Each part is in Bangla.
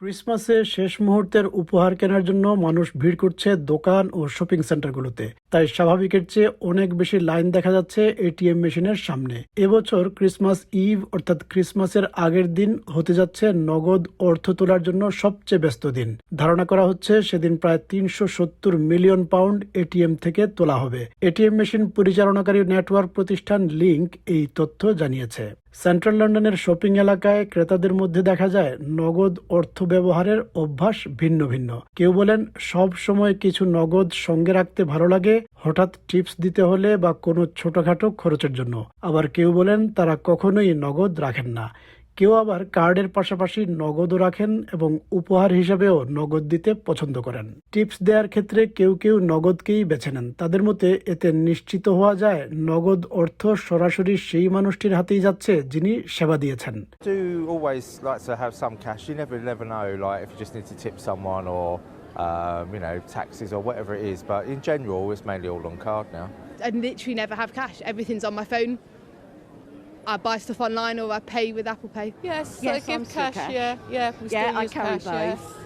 ক্রিসমাসে শেষ মুহূর্তের উপহার কেনার জন্য মানুষ ভিড় করছে দোকান ও শপিং সেন্টারগুলোতে। তাই স্বাভাবিকের চেয়ে অনেক বেশি লাইন দেখা যাচ্ছে এটিএম মেশিনের সামনে। এবছর ক্রিসমাস ইভ, অর্থাৎ ক্রিসমাসের আগের দিন হতে যাচ্ছে নগদ অর্থ তোলার জন্য সবচেয়ে ব্যস্ত দিন। ধারণা করা হচ্ছে সেদিন প্রায় তিনশো সত্তর মিলিয়ন পাউন্ড এটিএম থেকে তোলা হবে। এটিএম মেশিন পরিচালনাকারী নেটওয়ার্ক প্রতিষ্ঠান লিঙ্ক এই তথ্য জানিয়েছে। সেন্ট্রাল লন্ডনের শপিং এলাকায় ক্রেতাদের মধ্যে দেখা যায়, নগদ অর্থ ব্যবহারের অভ্যাস ভিন্ন ভিন্ন। কেউ বলেন, সব সময় কিছু নগদ সঙ্গে রাখতে ভালো লাগে, হঠাৎ টিপস দিতে হলে বা কোনো ছোটখাটো খরচের জন্য। আবার কেউ বলেন, তারা কখনোই নগদ রাখেন না। কেউ আবার কার্ডের পাশাপাশি নগদও রাখেন এবং উপহার হিসাবেও নগদ দিতে পছন্দ করেন। টিপস দেওয়ার ক্ষেত্রে কেউ কেউ নগদকেই বেছে নেন। তাদের মতে এতে নিশ্চিত হওয়া যায় নগদ অর্থ সরাসরি সেই মানুষটির হাতেই যাচ্ছে যিনি সেবা দিয়েছেন। Um, you know, taxes or whatever it is, but in general, it's mainly all on card now. I literally never have cash, everything's on my phone. I buy stuff online or I pay with Apple Pay. Yes, Yes, so I'm give cash, cash. yeah, yeah. We Yeah, I use carry cash, yeah. both.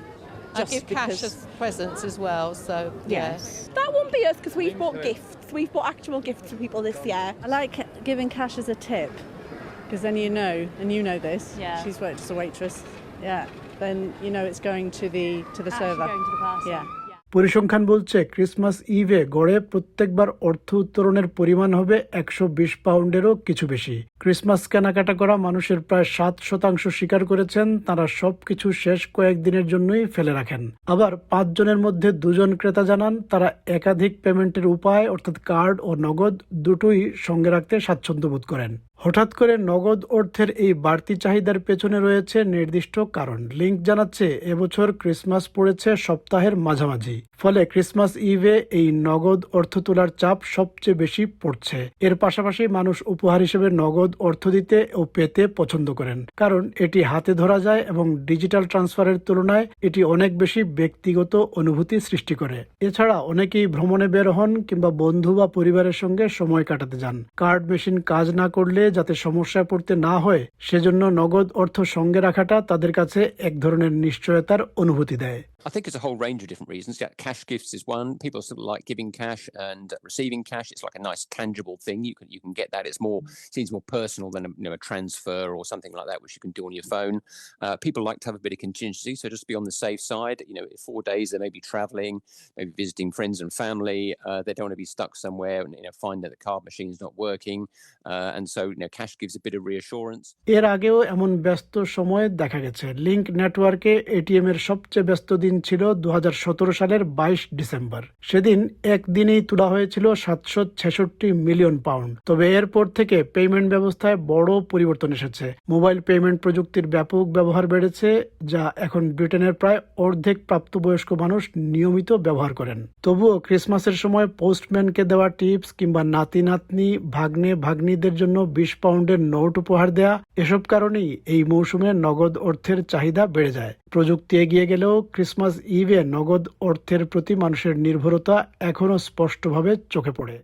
I give cash as presents as well, so Yes. That won't be us because we've bought gifts. We've bought actual gifts for people this year. I like giving cash as a tip because then you know, and you know this. Yeah. She's worked as a waitress. Yeah. Then you know it's going to the to the server. Actually going to the person. Yeah. পরিসংখ্যান বলছে, ক্রিসমাস ইভে গড়ে প্রত্যেকবার অর্থ উত্তোলনের পরিমাণ হবে একশো বিশ পাউন্ডেরও কিছু বেশি। ক্রিসমাস কেনাকাটা করা মানুষের প্রায় সাত শতাংশ স্বীকার করেছেন, তারা সবকিছু শেষ কয়েকদিনের জন্যই ফেলে রাখেন। আবার পাঁচজনের মধ্যে দুজন ক্রেতা জানান, তারা একাধিক পেমেন্টের উপায়, অর্থাৎ কার্ড ও নগদ, দুটোই সঙ্গে রাখতে স্বাচ্ছন্দ্য বোধ করেন। হঠাৎ করে নগদ অর্থের এই বাড়তি চাহিদার পেছনে রয়েছে নির্দিষ্ট কারণ। লিঙ্ক জানাচ্ছে, এবছর ক্রিসমাস পড়েছে সপ্তাহের মাঝামাঝি। ফলে ক্রিসমাস ইভে এই নগদ অর্থ তোলার চাপ সবচেয়ে বেশি পড়ছে। এর পাশাপাশি মানুষ উপহার হিসেবে নগদ অর্থ দিতে ও পেতে পছন্দ করেন। কারণ এটি হাতে ধরা যায় এবং ডিজিটাল ট্রান্সফারের তুলনায় এটি অনেক বেশি ব্যক্তিগত অনুভূতি সৃষ্টি করে। এছাড়া অনেকেই ভ্রমণে বের হন কিংবা বন্ধু বা পরিবারের সঙ্গে সময় কাটাতে যান। কার্ড মেশিন কাজ না করলে যাতে সমস্যায় পড়তে না হয়, সেজন্য নগদ অর্থ সঙ্গে রাখাটা তাদের কাছে এক ধরনের নিশ্চয়তার অনুভূতি দেয়। I think it's a whole range of different reasons. Yeah, cash gifts is one. People sort of like giving cash and receiving cash. It's like a nice tangible thing. You can you can get that. It's more seems more personal than a, you know a transfer or something like that, which you can do on your phone. Uh, people like to have a bit of contingency, so just be on the safe side. You know, four days they may be traveling, maybe visiting friends and family. Uh, they don't want to be stuck somewhere and you know find that the card machine is not working, uh, and so you know cash gives a bit of reassurance. এর আগেও এমন ব্যস্ত সময় দেখা গেছে লিংক নেটওয়ার্কে এটিএম এর সবচেয়ে ব্যস্ত দিন ছিল দু হাজার সতেরো সালের বাইশ ডিসেম্বর। সেদিন একদিনেই তোলা হয়েছিল সাতশো ছেষট্টি মিলিয়ন পাউন্ড। তবে এরপর থেকে পেমেন্ট ব্যবস্থায় বড় পরিবর্তন এসেছে। মোবাইল পেমেন্ট প্রযুক্তির ব্যাপক ব্যবহার বেড়েছে, যা এখন ব্রিটেনের প্রায় অর্ধেক প্রাপ্তবয়স্ক মানুষ নিয়মিত ব্যবহার করেন। তবুও ক্রিসমাসের সময় পোস্টম্যানকে দেওয়া টিপস কিংবা নাতি নাতনি ভাগ্নে ভাগ্নিদের জন্য বিশ পাউন্ডের নোট উপহার দেয়া, এসব কারণেই এই মৌসুমে নগদ অর্থের চাহিদা বেড়ে যায়। প্রযুক্তি এগিয়ে গেলেও ক্রিসমাস ইভে নগদ অর্থের প্রতি মানুষের নির্ভরতা এখনও স্পষ্টভাবে চোখে পড়ে।